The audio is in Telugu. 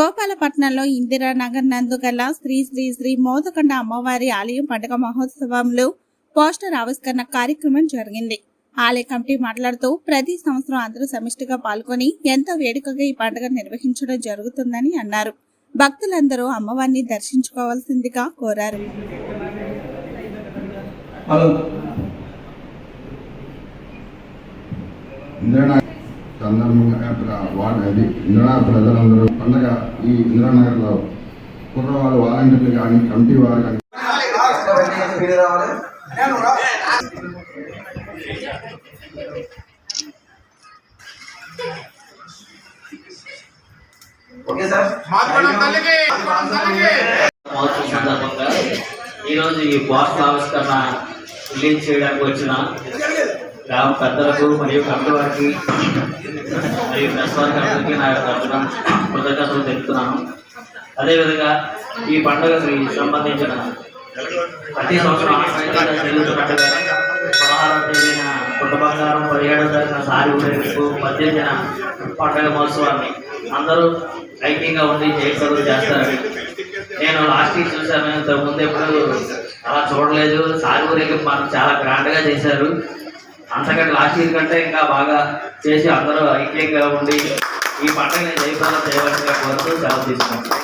గోపాలపట్నంలో ఇందిరానగర్ నందు గల శ్రీ శ్రీ శ్రీ మోదకొండ అమ్మవారి ఆలయం పండుగ మహోత్సవంలో పోస్టర్ ఆవిష్కరణ కార్యక్రమం జరిగింది. ఆలయ కమిటీ మాట్లాడుతూ ప్రతి సంవత్సరం అందరూ సమిష్టిగా పాల్గొని ఎంతో వేడుకగా ఈ పండుగ నిర్వహించడం జరుగుతుందని అన్నారు. భక్తులందరూ అమ్మవారిని దర్శించుకోవాల్సిందిగా కోరారు. హలో. సందర్భంగా వార్డు అది ఇందిరానగర్ ప్రజలందరూ పండగ ఈ ఇందిరానగర్లో కుర్రవాళ్ళు వాలంటీర్లు కానీ కమిటీ వారు కానీ. సందర్భంగా ఈరోజు ఈ పోస్టర్ ఆవిష్కరణ రిలీజ్ చేయడానికి వచ్చిన గ్రామ పెద్దలకు మరియు కమిటీ వారికి మరియు ప్రెస్ వారికి అందరికీ నా యొక్క తరఫున కృతజ్ఞతలు తెలుపుతున్నాను. అదేవిధంగా ఈ పండుగకి సంబంధించిన ప్రతి సంవత్సరం ఆనవాయితీగా పదహారవ తేదీన పుట్ట బంగారం పదిహేడవ తారీఖున సారి ఊరేగింపు పద్దెనిమిదిన పండుగ మహోత్సవాన్ని అందరూ ఐక్యంగా ఉండి జయప్రదం చేస్తారని నేను లాస్ట్ ఇయర్ చూశాను. ఇంతకు ముందు ఎప్పుడు అలా చూడలేదు. సారి ఊరేగింపు మాకు చాలా గ్రాండ్గా చేశారు. అంతకంటే లాస్ట్ ఇయర్ కంటే ఇంకా బాగా చేసి అందరూ ఐక్యంగా ఉండి ఈ పండుగని జయప్రదం చేయవలసిన కోరుతూ సెలవు తీసుకుంటాం